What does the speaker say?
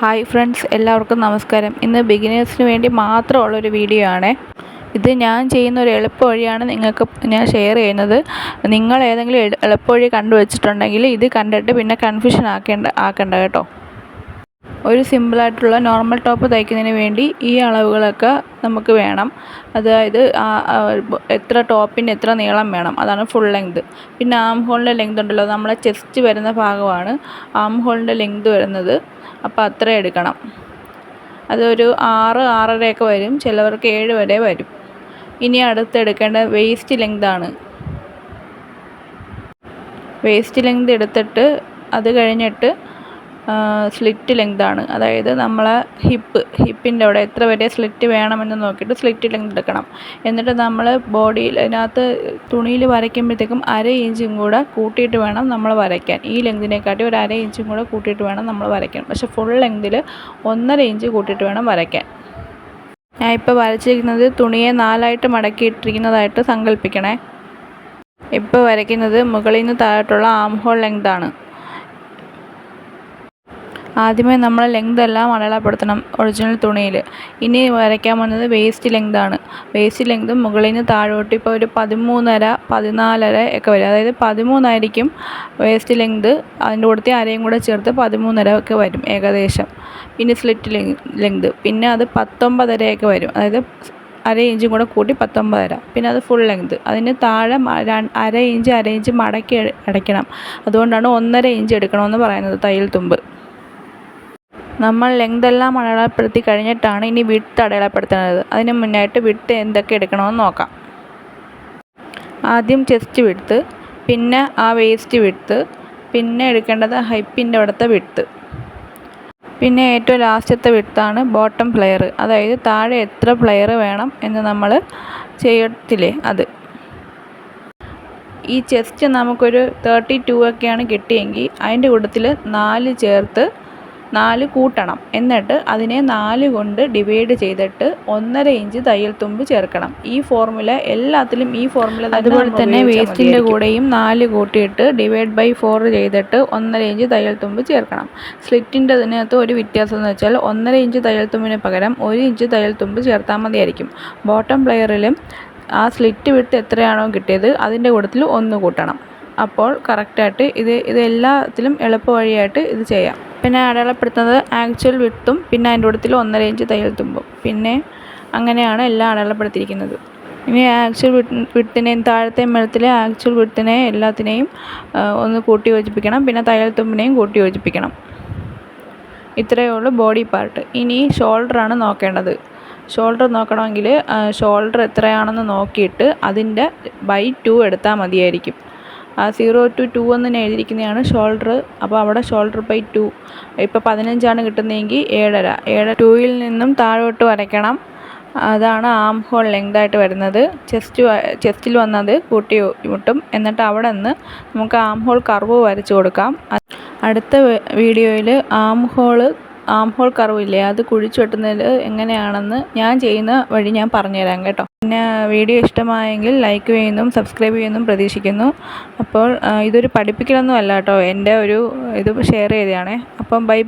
Hi friends എല്ലാവർക്കും നമസ്കാരം. ഇന്ന് ബിഗിനേഴ്സിന് വേണ്ടി മാത്രമുള്ളൊരു വീഡിയോ ആണ്. ഇത് ഞാൻ ചെയ്യുന്ന ഒരു എളുപ്പ വഴിയാണ് നിങ്ങൾക്ക് ഞാൻ ഷെയർ ചെയ്യുന്നത്. നിങ്ങൾ ഏതെങ്കിലും എളു- എളുപ്പ വഴി കണ്ടുവച്ചിട്ടുണ്ടെങ്കിൽ ഇത് കണ്ടിട്ട് പിന്നെ കൺഫ്യൂഷൻ ആക്കേണ്ട ആക്കണ്ട കേട്ടോ. ഒരു സിമ്പിളായിട്ടുള്ള നോർമൽ ടോപ്പ് തയ്ക്കുന്നതിന് വേണ്ടി ഈ അളവുകളൊക്കെ നമുക്ക് വേണം. അതായത് എത്ര ടോപ്പിന് എത്ര നീളം വേണം. അതാണ് ഫുൾ ലെങ്ത് പിന്നെ ആം ഹോളിന്റെ ലെങ്ത് ഉണ്ടല്ലോ നമ്മളെ ചെസ്റ്റ് വരുന്ന ഭാഗമാണ്. ആം ഹോളിന്റെ ലെങ്ത് വരുന്നത്. അപ്പോൾ അത്ര എടുക്കണം. അതൊരു ആറ് ആറരയൊക്കെ വരും. ചിലവർക്ക് ഏഴ് വരെ വരും. ഇനി അടുത്ത് എടുക്കേണ്ട വേസ്റ്റ് ലെങ്താണ് വേസ്റ്റ് ലെങ്ത് എടുത്തിട്ട് അത് കഴിഞ്ഞിട്ട് സ്ലിറ്റ് ലെങ്താണ് അതായത് നമ്മളെ ഹിപ്പ് ഹിപ്പിന്റെ അവിടെ എത്ര വരെ സ്ലിറ്റ് വേണമെന്ന് നോക്കിയിട്ട് സ്ലിറ്റ് ലെങ്ത് എടുക്കണം. എന്നിട്ട് നമ്മൾ ബോഡിയിൽ അതിനകത്ത് തുണിയിൽ വരയ്ക്കുമ്പോഴത്തേക്കും അര ഇഞ്ചും കൂടെ കൂട്ടിയിട്ട് വേണം നമ്മൾ വരയ്ക്കാൻ. ഈ ലെങ്തിനെക്കാട്ടി ഒരു അര ഇഞ്ചും കൂടെ കൂട്ടിയിട്ട് വേണം നമ്മൾ വരയ്ക്കാൻ. പക്ഷേ ഫുൾ ലെങ്തിൽ ഒന്നര ഇഞ്ച് കൂട്ടിയിട്ട് വേണം വരയ്ക്കാൻ. ഞാൻ ഇപ്പോൾ വരച്ചിരിക്കുന്നത് തുണിയെ നാലായിട്ട് മടക്കിയിട്ടിരിക്കുന്നതായിട്ട് സങ്കല്പിക്കണേ. ഇപ്പോൾ വരയ്ക്കുന്നത് മുകളിൽ നിന്ന് താഴോട്ടുള്ള ആം ഹോൾ ലെങ്താണ് ആദ്യമേ നമ്മൾ ലെങ്ത് എല്ലാം അടയാളപ്പെടുത്തണം ഒറിജിനൽ തുണിയിൽ ഇനി വരയ്ക്കാൻ പോകുന്നത് വേസ്റ്റ് ലെങ്ത് ആണ്. വേസ്റ്റ് ലെങ്ത് മുകളിൽ നിന്ന് താഴോട്ട് ഇപ്പോൾ ഒരു പതിമൂന്നര പതിനാലര ഒക്കെ വരും. അതായത് പതിമൂന്നായിരിക്കും വേസ്റ്റ് ലെങ്ത് അതിന്റെ കൂടത്തെ അരയും കൂടെ ചേർത്ത് പതിമൂന്നര ഒക്കെ വരും ഏകദേശം. പിന്നെ സ്ലിറ്റ് ലെങ് ലെങ്ത് പിന്നെ അത് പത്തൊമ്പതരയൊക്കെ വരും. അതായത് അര ഇഞ്ചും കൂടെ കൂട്ടി പത്തൊമ്പതര. പിന്നെ അത് ഫുൾ ലെങ്ത് അതിന് താഴെ അര ഇഞ്ച് അര ഇഞ്ച് മടക്കി അട- അടയ്ക്കണം. അതുകൊണ്ടാണ് ഒന്നര ഇഞ്ച് എടുക്കണമെന്ന് പറയുന്നത് തയ്യൽ തുമ്പ്. നമ്മൾ ലെങ്ത് എല്ലാം അടയാളപ്പെടുത്തി കഴിഞ്ഞിട്ടാണ് ഇനി വിട്ട് അടയാളപ്പെടുത്തുന്നത് അതിന് മുന്നായിട്ട് വിട്ട് എന്തൊക്കെ എടുക്കണമെന്ന് നോക്കാം. ആദ്യം ചെസ്റ്റ് വിട്ട് പിന്നെ ആ വേസ്റ്റ് വിട്ട് പിന്നെ എടുക്കേണ്ടത് ഹൈപ്പിന്റെ അവിടുത്തെ വിട്ട് പിന്നെ ഏറ്റവും ലാസ്റ്റത്തെ വിട്ടാണ് ബോട്ടം പ്ലെയർ അതായത് താഴെ എത്ര പ്ലെയർ വേണം എന്ന് നമ്മൾ ചെയ്യത്തില്ലേ അത്. ഈ ചെസ്റ്റ് നമുക്കൊരു തേർട്ടി ടു ഒക്കെയാണ് കിട്ടിയെങ്കിൽ അതിന്റെ കൂട്ടത്തിൽ നാല് ചേർത്ത് നാല് കൂട്ടണം. എന്നിട്ട് അതിനെ നാല് കൊണ്ട് ഡിവൈഡ് ചെയ്തിട്ട് ഒന്നര ഇഞ്ച് തയ്യൽ തുമ്പ് ചേർക്കണം. ഈ ഫോർമുല എല്ലാത്തിലും ഈ ഫോർമുല അതുപോലെ തന്നെ വേസ്റ്റിന്റെ കൂടെയും നാല് കൂട്ടിയിട്ട് ഡിവൈഡ് ബൈ ഫോർ ചെയ്തിട്ട് ഒന്നര ഇഞ്ച് തയ്യൽ തുമ്പ് ചേർക്കണം. സ്ലിറ്റിന്റെ അതിനകത്ത് ഒരു വ്യത്യാസം എന്ന് വെച്ചാൽ ഒന്നര ഇഞ്ച് തയ്യൽ തുമ്പിന് പകരം ഒരു ഇഞ്ച് തയ്യൽ തുമ്പ് ചേർത്താൽ മതിയായിരിക്കും. ബോട്ടം പ്ലെയറിലും ആ സ്ലിറ്റ് വിട്ട് എത്രയാണോ കിട്ടിയത് അതിന്റെ കൂട്ടത്തിൽ ഒന്ന് കൂട്ടണം. അപ്പോൾ കറക്റ്റായിട്ട് ഇത് ഇത് എല്ലാത്തിലും എളുപ്പ വഴിയായിട്ട് ഇത് ചെയ്യാം. പിന്നെ അടയാളപ്പെടുത്തുന്നത് ആക്ച്വൽ വിട്ടും പിന്നെ അതിന്റെ കൂട്ടത്തിൽ ഒന്നര ഇഞ്ച് തയ്യൽ തുമ്പും. പിന്നെ അങ്ങനെയാണ് എല്ലാം അടയാളപ്പെടുത്തിയിരിക്കുന്നത്. ഇനി ആക്ച്വൽ വിട്ട് വിട്ടിനെയും താഴത്തെ മരത്തിലെ ആക്ച്വൽ വിട്ടിനെ എല്ലാത്തിനെയും ഒന്ന് കൂട്ടി യോജിപ്പിക്കണം. പിന്നെ തയ്യൽ തുമ്പിനെയും കൂട്ടി യോജിപ്പിക്കണം. ഇത്രയേ ഉള്ളൂ ബോഡി പാർട്ട്. ഇനി ഷോൾഡറാണ് നോക്കേണ്ടത്. ഷോൾഡർ നോക്കണമെങ്കിൽ ഷോൾഡർ എത്രയാണെന്ന് നോക്കിയിട്ട് അതിന്റെ ബൈ ടു എടുത്താൽ മതിയായിരിക്കും. സീറോ ടു ടു എന്ന് എഴുതിയിരിക്കുന്നതാണ് ഷോൾഡർ. അപ്പോൾ അവിടെ ഷോൾഡർ ബൈ ടു. ഇപ്പോൾ പതിനഞ്ചാണ് കിട്ടുന്നതെങ്കിൽ ഏഴര. ഏഴ് ടൂയിൽ നിന്നും താഴോട്ട് വരയ്ക്കണം. അതാണ് ആം ഹോൾ ലെങ്തായിട്ട് വരുന്നത്. ചെസ്റ്റ് ചെസ്റ്റിൽ വന്നത് കൂട്ടി മുട്ടും. എന്നിട്ട് അവിടെ നിന്ന് നമുക്ക് ആം ഹോൾ കർവ് വരച്ചു കൊടുക്കാം. അടുത്ത വീഡിയോയിൽ arm hole arm hole curve ഇല്ലേ? അത് കുഴിച്ചു വെട്ടുന്നത് എങ്ങനെയാണെന്ന് ഞാൻ ചെയ്യുന്ന വഴി ഞാൻ പറഞ്ഞുതരാം കേട്ടോ. പിന്നെ വീഡിയോ ഇഷ്ടമായെങ്കിൽ ലൈക്ക് ചെയ്യുന്നതും സബ്സ്ക്രൈബ് ചെയ്യുന്നതും പ്രതീക്ഷിക്കുന്നു. അപ്പോൾ ഇതൊരു പഠിപ്പിക്കലൊന്നും അല്ല കേട്ടോ. എന്റെ ഒരു ഇത് ഷെയർ ചെയ്തതാണേ. അപ്പം ബൈ